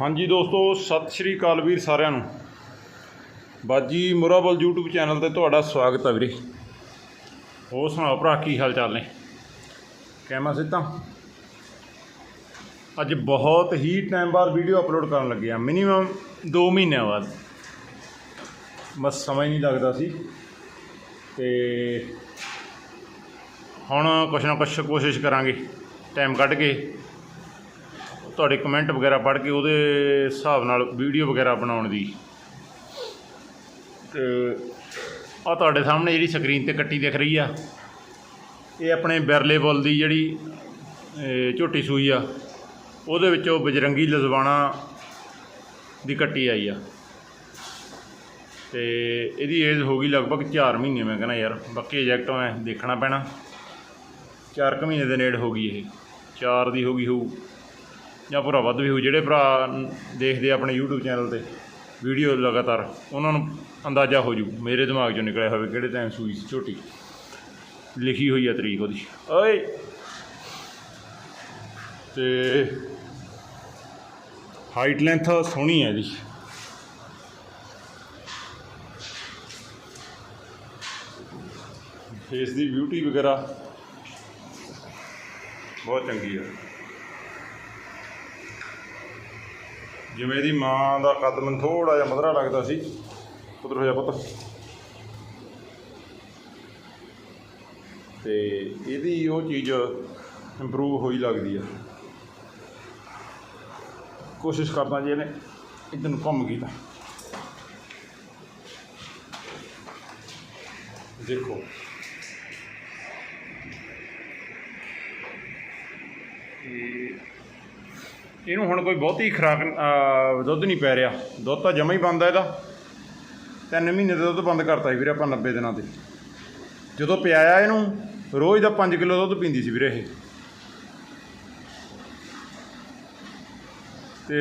ਹਾਂਜੀ ਦੋਸਤੋ, ਸਤਿ ਸ਼੍ਰੀ ਅਕਾਲ ਵੀਰ ਸਾਰਿਆਂ ਨੂੰ। ਬਾਜੀ ਮੁਰਾਬਲ YouTube ਚੈਨਲ ਤੇ ਤੁਹਾਡਾ ਸਵਾਗਤ ਹੈ ਵੀਰੇ। ਹੋਰ ਸੁਣਾਓ ਭਰਾ, ਕੀ ਹਾਲ ਚਾਲ ਨੇ? ਕਹਿਮਾ ਸਿੱਧਾ ਅੱਜ ਬਹੁਤ ਹੀ ਟਾਈਮ ਬਾਅਦ ਵੀਡੀਓ ਅਪਲੋਡ ਕਰਨ ਲੱਗੇ ਆ। ਮਿਨੀਮਮ 2 ਮਹੀਨਿਆਂ ਬਾਅਦ। ਬਸ ਸਮਾਂ ਹੀ ਨਹੀਂ ਲੱਗਦਾ ਸੀ। ਤੇ ਹੁਣ ਕੁਛ ਨਾ ਕੁਛ ਕੋਸ਼ਿਸ਼ ਕਰਾਂਗੇ। ਟਾਈਮ ਕੱਢ ਕੇ ਤੁਹਾਡੇ ਕਮੈਂਟ ਵਗੈਰਾ ਪੜ੍ਹ ਕੇ ਉਹਦੇ ਹਿਸਾਬ ਨਾਲ ਵੀਡੀਓ ਵਗੈਰਾ ਬਣਾਉਣ ਦੀ। ਤੇ ਆ ਤੁਹਾਡੇ ਸਾਹਮਣੇ ਜਿਹੜੀ ਸਕਰੀਨ ਤੇ ਕੱਟੀ ਦਿਖ ਰਹੀ ਆ। ਇਹ ਆਪਣੇ ਬਿਰਲੇ ਬੁੱਲ ਦੀ ਜਿਹੜੀ ਝੋਟੀ ਸੂਈ ਆ। ਉਹਦੇ ਵਿੱਚੋਂ ਬਜਰੰਗੀ ਲਜ਼ਵਾਣਾ ਦੀ ਕੱਟੀ ਆਈ ਆ। ਤੇ ਇਹਦੀ ਏਜ ਹੋ ਗਈ ਲਗਭਗ 4 ਮਹੀਨੇ, ਮੈਂ ਕਹਿੰਦਾ ਯਾਰ, ਬਾਕੀ ਏਜੈਕਟ ਮੈਂ ਦੇਖਣਾ ਪੈਣਾ। 4 ਕੁ ਮਹੀਨੇ ਦੇ ਨੇੜ ਹੋ ਗਈ ਇਹ। 4 ਦੀ ਹੋ ਗਈ ਹੋਊ। ਜਾਂ ਭਰਾ ਵੱਧ ਵੀ ਹੋ ਜਿਹੜੇ ਭਰਾ ਦੇਖਦੇ ਆਪਣੇ YouTube ਚੈਨਲ ਤੇ ਵੀਡੀਓ ਲਗਾਤਾਰ, ਉਹਨਾਂ ਨੂੰ ਅੰਦਾਜ਼ਾ ਹੋ ਜੂ, ਮੇਰੇ ਦਿਮਾਗ 'ਚੋਂ ਨਿਕਲਿਆ ਹੋਵੇ ਕਿਹੜੇ ਟਾਈਮ ਸੂਈ ਝੋਟੀ ਲਿਖੀ ਹੋਈ ਆ ਤਰੀਕ ਉਹਦੀ। ਓਏ! ਤੇ ਹਾਈਟ ਲੈਂਥ ਸੋਹਣੀ ਹੈ ਇਹਦੀ। ਫੇਸ ਦੀ ਬਿਊਟੀ ਵਗੈਰਾ ਬਹੁਤ ਚੰਗੀ ਆ। ਜਿਵੇਂ ਇਹਦੀ ਮਾਂ ਦਾ ਕੱਦ ਮੈਨੂੰ ਥੋੜਾ ਜਿਹਾ ਮਧਰਾ ਲੱਗਦਾ ਸੀ। ਉਧਰ ਹੋਇਆ ਪੁੱਤ। ਤੇ ਇਹਦੀ ਉਹ ਚੀਜ਼ ਇੰਪਰੂਵ ਹੋਈ ਲੱਗਦੀ ਆ। ਕੋਸ਼ਿਸ਼ ਕਰਦਾ ਜੀ ਇਹਨੇ ਇੱਧਰ ਨੂੰ ਘੁੰਮ ਕੀਤਾ ਦੇਖੋ। ਇਹ ਇਹਨੂੰ ਹੁਣ ਕੋਈ ਬਹੁਤੀ ਖੁਰਾਕ ਦੁੱਧ ਨਹੀਂ ਪੈ ਰਿਹਾ। ਦੁੱਧ ਤਾਂ ਜਮਾ ਹੀ ਬੰਦ ਆ ਇਹਦਾ। ਤਿੰਨ ਮਹੀਨੇ ਦਾ ਦੁੱਧ ਬੰਦ ਕਰਤਾ ਸੀ ਵੀਰੇ ਆਪਾਂ 90 ਦਿਨਾਂ ਤੇ। ਜਦੋਂ ਪਿਆਇਆ ਇਹਨੂੰ, ਰੋਜ਼ ਦਾ 5 ਕਿਲੋ ਦੁੱਧ ਪੀਂਦੀ ਸੀ ਵੀਰੇ ਇਹ। ਤੇ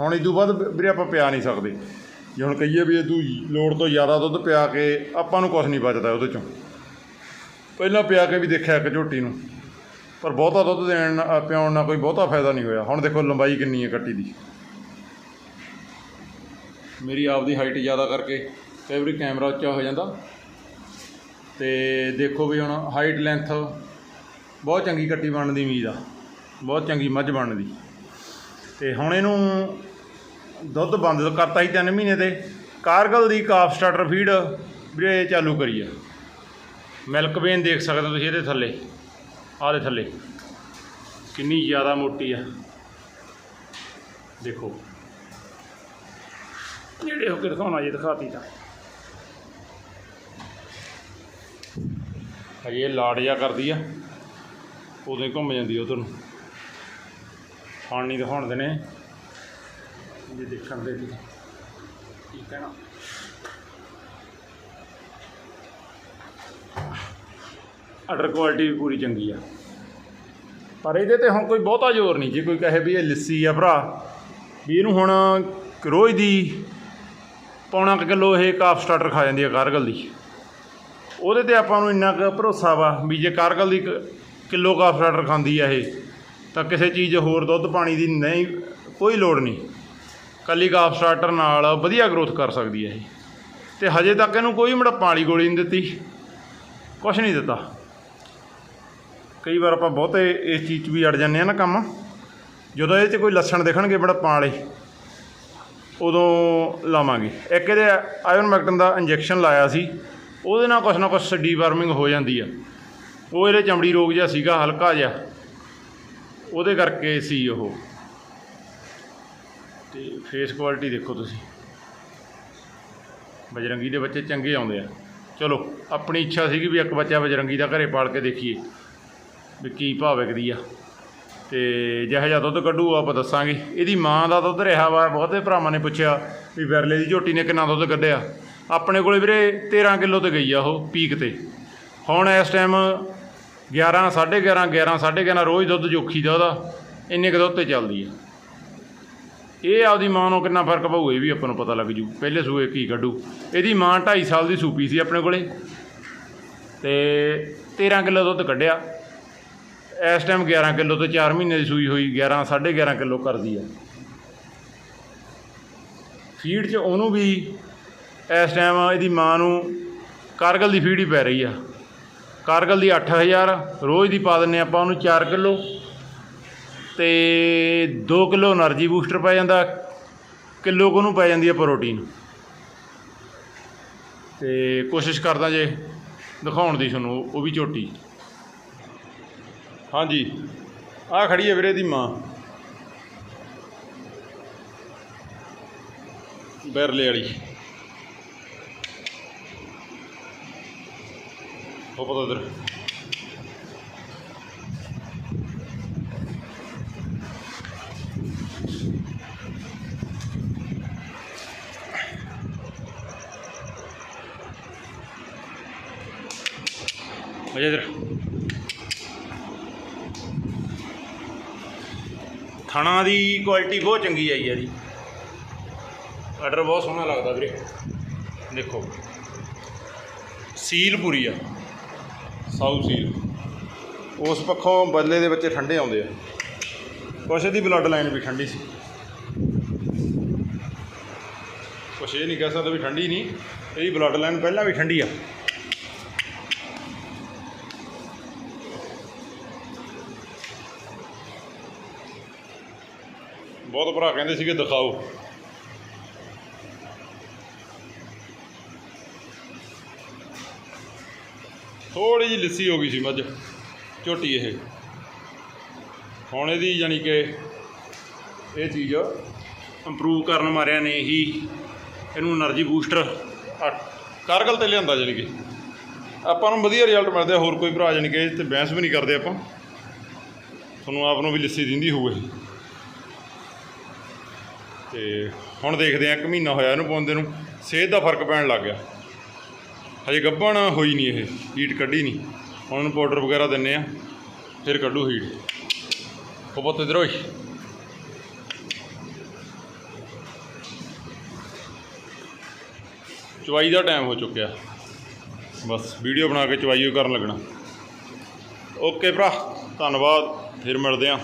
ਹੁਣ ਇਦੋਂ ਬਾਅਦ ਵੀਰੇ ਆਪਾਂ ਪਿਆ ਨਹੀਂ ਸਕਦੇ। ਜੇ ਹੁਣ ਕਹੀਏ ਵੀ ਇਹ ਤੂੰ ਲੋੜ ਤੋਂ ਜ਼ਿਆਦਾ ਦੁੱਧ ਪਿਆ ਕੇ ਆਪਾਂ ਨੂੰ ਕੁਝ ਨਹੀਂ ਬਚਦਾ ਉਹਦੇ ਚੋਂ। ਪਹਿਲਾਂ ਪਿਆ ਕੇ ਵੀ ਦੇਖਿਆ ਇੱਕ ਝੋਟੀ ਨੂੰ। ਪਰ ਬਹੁਤਾ ਦੁੱਧ ਦੇਣ ਅ, ਪਿਆਉਣ ਨਾਲ ਕੋਈ ਬਹੁਤਾ ਫਾਇਦਾ ਨਹੀਂ ਹੋਇਆ। ਹੁਣ ਦੇਖੋ ਲੰਬਾਈ ਕਿੰਨੀ ਹੈ ਕੱਟੀ ਦੀ। ਮੇਰੀ ਆਪਦੀ ਹਾਈਟ ਜ਼ਿਆਦਾ ਕਰਕੇ ਕਈ ਵਾਰੀ ਕੈਮਰਾ ਉੱਚਾ ਹੋ ਜਾਂਦਾ। ਤੇ ਦੇਖੋ ਵੀ ਹੁਣ ਹਾਈਟ ਲੈਂਥ ਬਹੁਤ ਚੰਗੀ ਕੱਟੀ ਬਣਨ ਦੀ। ਉਮੀਦ ਆ ਬਹੁਤ ਚੰਗੀ ਮੱਝ ਬਣਨ ਦੀ ਤੇ ਹੁਣ ਇਹਨੂੰ ਦੁੱਧ ਬੰਦ ਕਰਤਾ ਸੀ ਤਿੰਨ ਮਹੀਨੇ ਤੇ। ਕਾਰਗਲ ਦੀ ਕਾਫ ਸਟਾਰਟਰ ਫੀਡ ਵੀਰੇ ਚਾਲੂ ਕਰੀ ਆ। ਮਿਲਕ ਵੇਨ ਦੇਖ ਸਕਦੇ ਹੋ ਤੁਸੀਂ ਇਹਦੇ ਥੱਲੇ। ਆਹ ਦੇ ਥੱਲੇ। ਕਿੰਨੀ ਜ਼ਿਆਦਾ ਮੋਟੀ ਆ। ਦੇਖੋ। ਜਿਹੜੇ ਹੋ ਕੇ ਦਿਖਾਉਣਾ ਜੇ ਦਿਖਾਤੀ ਤਾਂ। ਹਜੇ ਲਾੜ ਜਿਹਾ ਕਰਦੀ ਆ। ਉਦੋਂ ਹੀ ਘੁੰਮ ਜਾਂਦੀ ਉਧਰ ਨੂੰ। ਪਾਣੀ ਦਿਖਾਉਣ ਦੇ ਨੇ। ਜੇ ਦੇਖਣ ਦੇ ਦੀ ਕੀ ਕਹਿਣਾ? ਅਟਰ ਕੁਆਲਿਟੀ ਵੀ ਪੂਰੀ ਚੰਗੀ ਆ। ਪਰ ਇਹਦੇ ਤੇ ਹੁਣ ਕੋਈ ਬਹੁਤਾ ਜ਼ੋਰ ਨਹੀਂ ਜੇ, ਕੋਈ ਕਹੇ ਵੀ ਇਹ ਲਿੱਸੀ ਆ ਭਰਾ। ਵੀ ਇਹਨੂੰ ਹੁਣ ਰੋਜ਼ ਦੀ ਪੌਣਾ ਕੁ ਕਿਲੋ ਇਹ ਕਾਫ ਸਟਾਰਟਰ ਖਾ ਜਾਂਦੀ ਆ ਕਾਰਗਲ ਦੀ। ਉਹਦੇ ਤੇ ਆਪਾਂ ਨੂੰ ਇੰਨਾ ਕੁ ਭਰੋਸਾ ਵਾ ਵੀ ਜੇ ਕਾਰਗਲ ਦੀ ਕ- ਕਿਲੋ ਕਾਫ ਸਟਾਰਟਰ ਖਾਂਦੀ ਆ ਇਹ, ਤਾਂ ਕਿਸੇ ਚੀਜ਼ ਹੋਰ ਦੁੱਧ ਪਾਣੀ ਦੀ ਨਹੀਂ, ਕੋਈ ਲੋੜ ਨਹੀਂ। ਕੱਲੀ ਕਾਫ ਸਟਾਰਟਰ ਨਾਲ ਵਧੀਆ ਗਰੋਥ ਕਰ ਸਕਦੀ ਹੈ ਇਹ। ਤੇ ਹਜੇ ਤੱਕ ਇਹਨੂੰ ਕੋਈ ਮੜੱਪਾਂ ਵਾਲੀ ਗੋਲੀ ਨਹੀਂ ਦਿੱਤੀ। ਕੁਛ ਨਹੀਂ ਦਿੱਤਾ। ਕਈ ਵਾਰ ਆਪਾਂ ਬਹੁਤੇ ਇਸ ਚੀਜ਼ 'ਚ ਵੀ ਅੜ ਜਾਂਦੇ ਆ ਨਾ ਕੰਮ। ਜਦੋਂ ਇਹ 'ਚ ਕੋਈ ਲੱਛਣ ਦਿਖਣਗੇ ਬੜੱਪਾਂ ਵਾਲੇ ਉਦੋਂ ਲਾਵਾਂਗੇ। ਇੱਕ ਇਹਦੇ ਆਇਰਨ ਮੈਕਟਨ ਦਾ ਇੰਜੈਕਸ਼ਨ ਲਾਇਆ ਸੀ, ਉਹਦੇ ਨਾਲ ਕੁਛ ਨਾ ਕੁਛ ਡੀਵਾਰਮਿੰਗ ਹੋ ਜਾਂਦੀ ਆ। ਉਹ ਇਹਦੇ ਚਮੜੀ ਰੋਗ ਜਿਹਾ ਸੀਗਾ, ਹਲਕਾ ਜਿਹਾ। ਉਹਦੇ ਕਰਕੇ ਸੀ ਉਹ। ਤੇ ਫੇਸ ਕੁਆਲਿਟੀ ਦੇਖੋ ਤੁਸੀਂ। ਬਜਰੰਗੀ ਦੇ ਬੱਚੇ ਚੰਗੇ ਆਉਂਦੇ ਆ। ਚਲੋ, ਆਪਣੀ ਇੱਛਾ ਸੀਗੀ ਵੀ ਇੱਕ ਬੱਚਾ ਬਜਰੰਗੀ ਦਾ ਘਰੇ ਪਾਲ ਕੇ ਦੇਖੀਏ। ਵੀ ਕੀ ਭਾਅ ਵਿਕਦੀ ਆ। ਤੇ ਜਿਹੋ ਜਿਹਾ ਦੁੱਧ ਕੱਢੂ, ਆਪਾਂ ਦੱਸਾਂਗੇ। ਇਹਦੀ ਮਾਂ ਦਾ ਦੁੱਧ ਰਿਹਾ ਵਾ, ਬਹੁਤੇ ਭਰਾਵਾਂ ਨੇ ਪੁੱਛਿਆ ਵੀ ਵਿਰਲੇ ਦੀ ਝੋਟੀ ਨੇ ਕਿੰਨਾ ਦੁੱਧ ਕੱਢਿਆ। ਆਪਣੇ ਕੋਲੇ ਵੀਰੇ 13 ਕਿਲੋ ਤੇ ਗਈ ਆ ਉਹ ਪੀਕ ਤੇ। ਹੁਣ ਇਸ ਟਾਈਮ 11 11.5 11 11.5 ਰੋਜ਼ ਦੁੱਧ ਜੋਖੀ ਦਾ ਉਹਦਾ। ਇੰਨੇ ਕੁ ਦੁੱਧ ਤੇ ਚੱਲਦੀ ਆ। ਇਹ ਆਪਦੀ ਮਾਂ ਨੂੰ ਕਿੰਨਾ ਫ਼ਰਕ ਪਊ, ਇਹ ਵੀ ਆਪਾਂ ਨੂੰ ਪਤਾ ਲੱਗ ਜੂ। ਪਹਿਲੇ ਸੂਏ ਕੀ ਕੱਢੂ। ਇਹਦੀ ਮਾਂ 2.5 ਸਾਲ ਦੀ ਸੂਪੀ ਸੀ ਆਪਣੇ ਕੋਲੇ। ਤੇ 13 ਕਿਲੋ ਦੁੱਧ ਕੱਢਿਆ। ਇਸ ਟਾਈਮ 11 ਕਿਲੋ ਤੋਂ 4 ਮਹੀਨੇ ਦੀ ਸੂਈ ਹੋਈ 11 11.5 ਕਿਲੋ ਕਰਦੀ ਆ। ਫੀਡ 'ਚ ਉਹਨੂੰ ਵੀ ਇਸ ਟਾਈਮ ਇਹਦੀ ਮਾਂ ਨੂੰ ਕਾਰਗਲ ਦੀ ਫੀਡ ਹੀ ਪੈ ਰਹੀ ਆ। ਕਾਰਗਲ ਦੀ 8000 ਰੋਜ਼ ਦੀ ਪਾ ਦਿੰਨੇ ਆਪਾਂ ਉਹਨੂੰ 4 ਕਿਲੋ। ਤੇ 2 ਕਿਲੋ એનર્ਜੀ ਬੂਸਟਰ ਪੈ ਜਾਂਦਾ, ਕਿਲੋ ਕੋ ਨੂੰ ਪੈ ਜਾਂਦੀ ਆ ਪ੍ਰੋਟੀਨ ਤੇ ਕੋਸ਼ਿਸ਼ ਕਰਦਾ ਜੇ ਦਿਖਾਉਣ ਦੀ ਤੁਹਾਨੂੰ, ਉਹ ਵੀ ਝੋਟੀ। ਹਾਂਜੀ। ਆ ਖੜੀ ਹੈ ਵੀਰੇ ਦੀ ਮਾਂ। ਬੈਰਲੇ ਵਾਲੀ। ਉਹ ਪਤਾ ਇਧਰ ਅਜੇ ਇਧਰ। ਥਣਾ ਦੀ ਕੁਆਲਿਟੀ ਬਹੁਤ ਚੰਗੀ ਆਈ ਹੈ ਜੀ। ਆਰਡਰ ਬਹੁਤ ਸੋਹਣਾ ਲੱਗਦਾ ਵੀਰੇ। ਦੇਖੋ। ਸੀਲ ਪੂਰੀ ਆ। ਸਾਊ ਸੀਲ ਉਸ ਪੱਖੋਂ ਬਦਲੇ ਦੇ ਬੱਚੇ ਠੰਡੇ ਆਉਂਦੇ ਆ। ਕੁਛ ਇਹਦੀ ਬਲੱਡ ਲਾਈਨ ਵੀ ਠੰਡੀ ਸੀ। ਕੁਛ ਇਹ ਨਹੀਂ ਕਹਿ ਸਕਦਾ ਵੀ ਠੰਡੀ ਨਹੀਂ। ਇਹਦੀ ਬਲੱਡ ਲਾਈਨ ਪਹਿਲਾਂ ਵੀ ਠੰਡੀ ਆ। ਬਹੁਤ ਭਰਾ ਕਹਿੰਦੇ ਸੀਗੇ, ਦਿਖਾਓ। ਥੋੜੀ ਜਿਹੀ ਲਿੱਸੀ ਹੋ ਗਈ ਸੀ ਮੱਝ, ਝੋਟੀ ਇਹ। ਹੁਣ ਇਹਦੀ ਯਾਨੀ ਕਿ ਇਹ ਚੀਜ਼ ਇੰਪਰੂਵ ਕਰਨ ਮਾਰਿਆਂ ਨੇ ਹੀ ਇਹਨੂੰ એનર્ਜੀ ਬੂਸਟਰ ਕਾਰਗਲ ਤੇ ਲਿਆਂਦਾ ਯਾਨੀ ਕਿ। ਆਪਾਂ ਨੂੰ ਵਧੀਆ ਰਿਜ਼ਲਟ ਮਿਲਦੇ ਹੋਰ ਕੋਈ ਭਰਾ ਯਾਨੀ ਕਿ ਤੇ ਬੈਂਸ ਵੀ ਨਹੀਂ ਕਰਦੇ ਆਪਾਂ। ਤੁਹਾਨੂੰ ਆਪ ਨੂੰ ਵੀ ਲਿੱਸੀ ਦਿੰਦੀ ਹੋਵੇ ਤੇ ਹੁਣ ਦੇਖਦੇ ਆ ਇੱਕ ਮਹੀਨਾ ਹੋਇਆ ਇਹਨੂੰ ਪਾਉਂਦੇ ਨੂੰ, ਸਿਹਤ ਦਾ ਫ਼ਰਕ ਪੈਣ ਲੱਗ ਗਿਆ। ਹਜੇ ਗੱਭਣ ਹੋਈ ਨਹੀਂ ਇਹ ਹੀਟ ਕੱਢੀ ਨਹੀਂ। ਹੁਣ ਉਹਨੂੰ ਪਾਊਡਰ ਵਗੈਰਾ ਦਿੰਨੇ ਆ ਫਿਰ ਕੱਢੂ ਹੀਟ ਉਹ ਪੁੱਤ ਇਧਰ ਓਏ ਚਵਾਈ ਦਾ ਟਾਈਮ ਹੋ ਚੁੱਕਿਆ। ਬਸ ਵੀਡੀਓ ਬਣਾ ਕੇ ਚਵਾਈ ਕਰਨ ਲੱਗਣਾ। ਓਕੇ ਭਰਾ, ਧੰਨਵਾਦ, ਫਿਰ ਮਿਲਦੇ ਆਂ